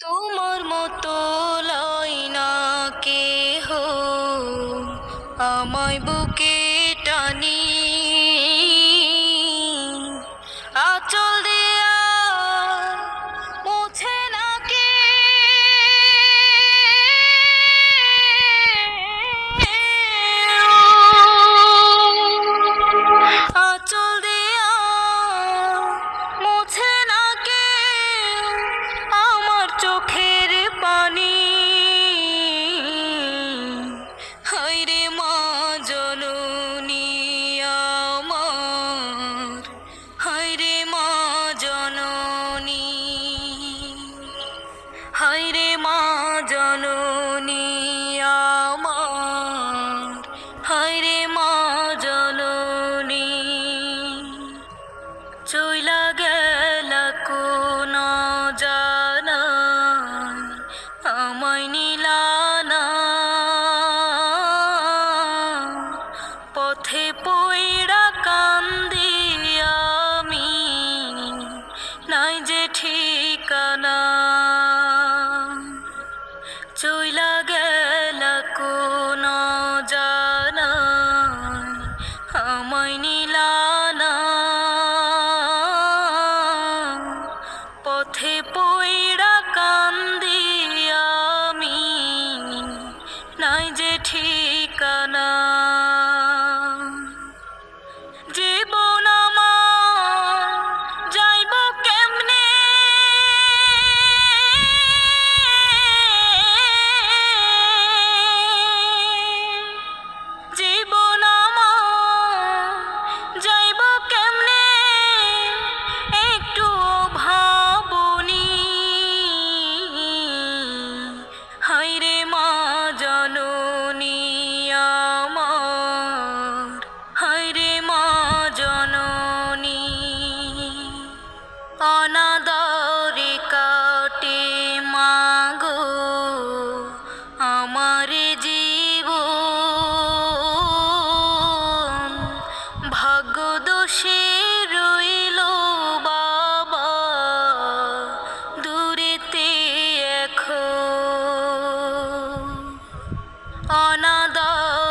তোমার মতো পথে পইড়া কান্দি আমি, নাই যে ঠিকানা। চইলা গেল কোন জানা, আমায় নিলানা পথে পইড়া কান্দি আমি, নাই যে ঠিকানা। অনাদর